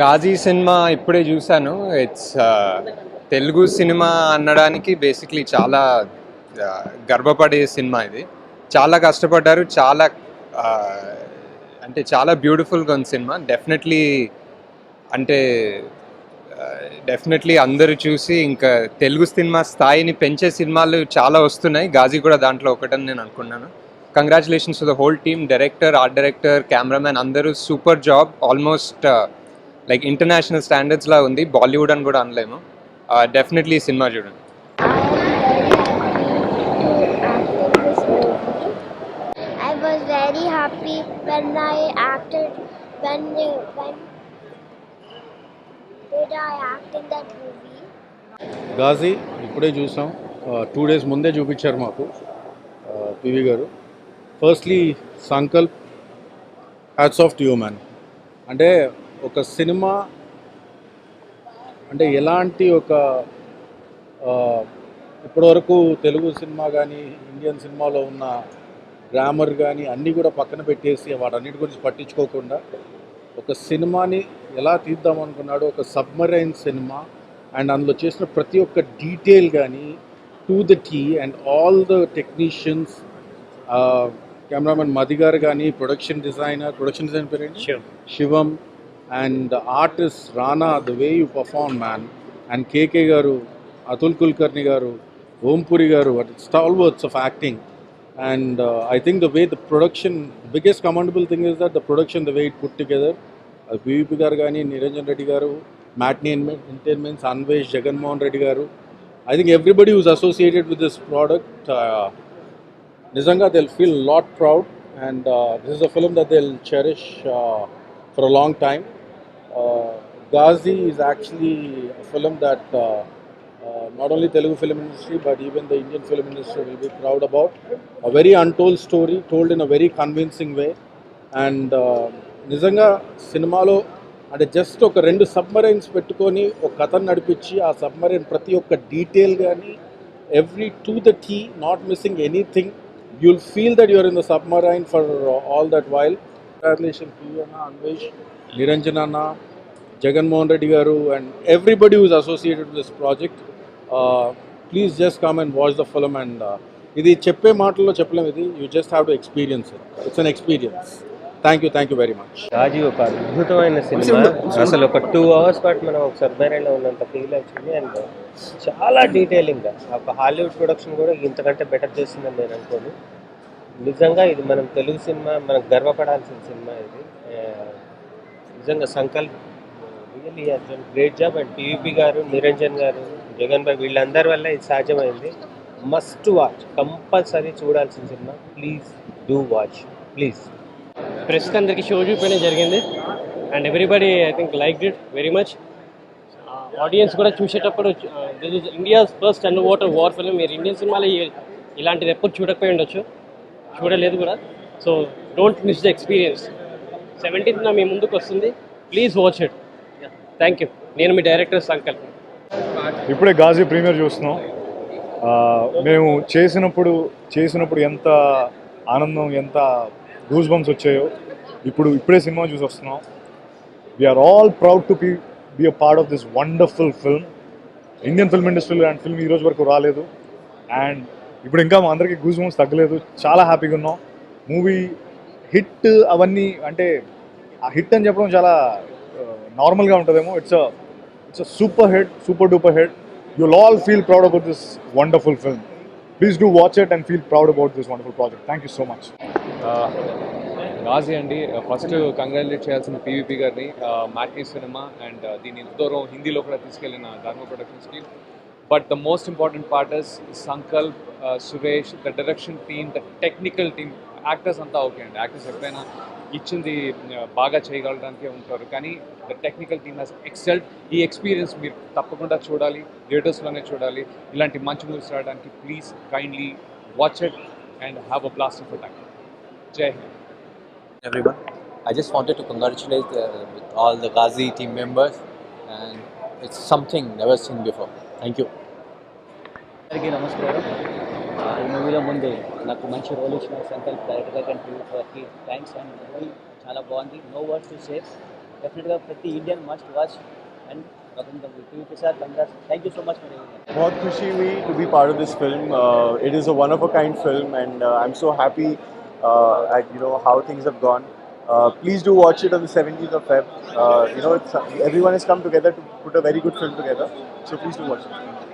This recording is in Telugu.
గాజీ సినిమా ఇప్పుడే చూశాను. ఇట్స్ తెలుగు సినిమా అనడానికి బేసిక్లీ చాలా గర్వపడే సినిమా ఇది. చాలా కష్టపడ్డారు చాలా అంటే చాలా బ్యూటిఫుల్గా ఉంది సినిమా. డెఫినెట్లీ అంటే డెఫినెట్లీ అందరూ చూసి ఇంకా తెలుగు సినిమా స్థాయిని పెంచే సినిమాలు చాలా వస్తున్నాయి. గాజీ కూడా దాంట్లో ఒకటని నేను అనుకున్నాను. Congratulations the whole team director art director cameraman అందరూ super job almost like international స్టాండర్డ్స్లా ఉంది. బాలీవుడ్ అని కూడా అనలేము. డెఫినెట్లీ సినిమా చూడండి. I was very happy when I acted when when did I act in that movie? Ghazi ఇప్పుడే చూసాం. టూ డేస్ ముందే చూపించారు మాకు. PV garu. Firstly Sankalp hats off to man అంటే ఒక సినిమా అంటే ఎలాంటి ఒక ఇప్పటివరకు తెలుగు సినిమా కానీ ఇండియన్ సినిమాలో ఉన్న గ్రామర్ కానీ అన్నీ కూడా పక్కన పెట్టేసి వాటన్నిటి గురించి పట్టించుకోకుండా ఒక సినిమాని ఎలా తీద్దాం అనుకున్నాడో ఒక సబ్మరైన్ సినిమా అండ్ అందులో చేసిన ప్రతి ఒక్క డీటెయిల్ కానీ to the T and all the technicians cameraman Madhi గారు కానీ ప్రొడక్షన్ డిజైనర్ ప్రొడక్షన్ డిజైన్ పేరేంటి? Shivam. And artist Rana the way you perform man. And KK గారు అతుల్ కుల్కర్ణి గారు ఓంపురి గారు it's all words of acting. And I think the way the production biggest commendable thing is that the production the way it put together అది పివిపి గారు కానీ నిరంజన్ రెడ్డి గారు matinee entertainments Anvesh Jaganmohan Reddy garu I think everybody who's associated with this product నిజంగా will feel lot proud and this is a film that will cherish for a long time Ghazi is actually a film that uh, uh, not only Telugu film industry but even the Indian film industry will be proud about. A very untold story told in a very convincing way. And నిజంగా సినిమాలో అంటే జస్ట్ ఒక రెండు సబ్మరైన్స్ పెట్టుకొని ఒక కథను నడిపించి ఆ సబ్మరైన్ ప్రతి ఒక్క డీటెయిల్ కానీ every to the key not missing anything you'll feel that your in the submarine for all that while congratulation P Anvesh Niranjan అన్న Jaganmohan Reddy garu and everybody who's associated this project please just come and watch the film and ఇది చెప్పే మాటల్లో చెప్పలేము ఇది. You just have to experience it's an experience thank you thank you very much Raji ఒక అద్భుతమైన సినిమా. అసలు ఒక టూ అవర్స్ పాటు మనం ఒక సబ్మెరైన్లో ఉన్నంత ఫీల్ వచ్చింది అండ్ చాలా డీటెయిలింగ్గా ఒక హాలీవుడ్ ప్రొడక్షన్ కూడా ఇంతకంటే బెటర్ చేస్తుందని నేను అనుకోను. నిజంగా ఇది మనం తెలుగు సినిమా మనం గర్వపడాల్సిన సినిమా ఇది. నిజంగా Sankalp really great job and TVP garu Niranjan garu Jagan భాయ్ వీళ్ళందరి వల్ల ఇది సాధ్యమైంది. మస్ట్ వాచ్ కంపల్సరీ చూడాల్సిన cinema. Please do watch please ప్రెస్కి అందరికీ షో చూపించడం జరిగింది. And everybody I think like it very much audience కూడా చూసేటప్పుడు this is India's first and water war film మీరు ఇండియన్ సినిమాలో ఇలాంటిది ఎప్పుడు చూడకపోయి ఉండొచ్చు. చూడలేదు కూడా. So don't miss the experience seventeenth మీ ముందుకు వస్తుంది. Please watch it thank you. నేను మీ డైరెక్టర్ సంకల్ప్. ఇప్పుడే గాజీ ప్రీమియర్ చూస్తున్నాం. మేము చేసినప్పుడు చేసినప్పుడు ఎంత ఆనందం ఎంత గూస్ బంప్స్ వచ్చాయో ఇప్పుడు ఇప్పుడే సినిమా చూసి వస్తున్నాం. We are all proud to be be a part of this wonderful film Indian film ఇండస్ట్రీలో అండ్ ఫిల్మ్ ఈరోజు వరకు రాలేదు. అండ్ ఇప్పుడు ఇంకా మా అందరికీ గూజ్ బంప్స్ తగ్గలేదు. చాలా హ్యాపీగా ఉన్నాం. మూవీ హిట్ అవన్నీ అంటే ఆ హిట్ అని చెప్పడం చాలా నార్మల్గా ఉంటుందేమో. It's it's a super hit super duper hit you all feel proud about this wonderful film please do watch it and feel proud about this wonderful project thank you so much Raji అండి. ఫస్ట్ కంగ్రాచులేట్ చేయాల్సిన పీవీపీ గారిని. మ్యాట్నీ సినిమా అండ్ దీని ఇంత దూరం హిందీలో కూడా తీసుకెళ్ళిన Dharma ప్రొడక్షన్స్కి but the most important part is Sankalp Suresh the direction team the technical team actors అంతా ఓకే అండి యాక్టర్స్ ఎప్పుడైనా ఇచ్చింది బాగా చేయగలడానికే ఉంటారు కానీ the technical team has excelled ఈ ఎక్స్పీరియన్స్ మీరు తప్పకుండా చూడాలి థియేటర్స్లోనే చూడాలి ఇలాంటి మంచి మూవీస్ రావడానికి please kindly watch it and have a blast of time జై Hind everyone. I just wanted to congratulate uh, with all the Ghazi team members, and it's something never seen before. Thank you. అందరికీ నమస్కారం మూవీలో ముందు నాకు మంచి రోల్ ఇచ్చిన సంకల్ప్ డైరెక్టర్ గారి టీవీకి థ్యాంక్స్ అండ్ మూవీ చాలా బాగుంది నో వర్డ్స్ టు సేవ్ డెఫినెట్గా ప్రతి ఇండియన్ మస్ట్ వాచ్ అండ్ టీవీకి sir congrats thank you so much for बहुत खुशी हुई to be part of this film it is a one of a kind film and I am so happy at you know how things have gone uh, please do watch it on the 17th of Feb uh, you know it's, everyone has come together to put a very good film together so please do watch it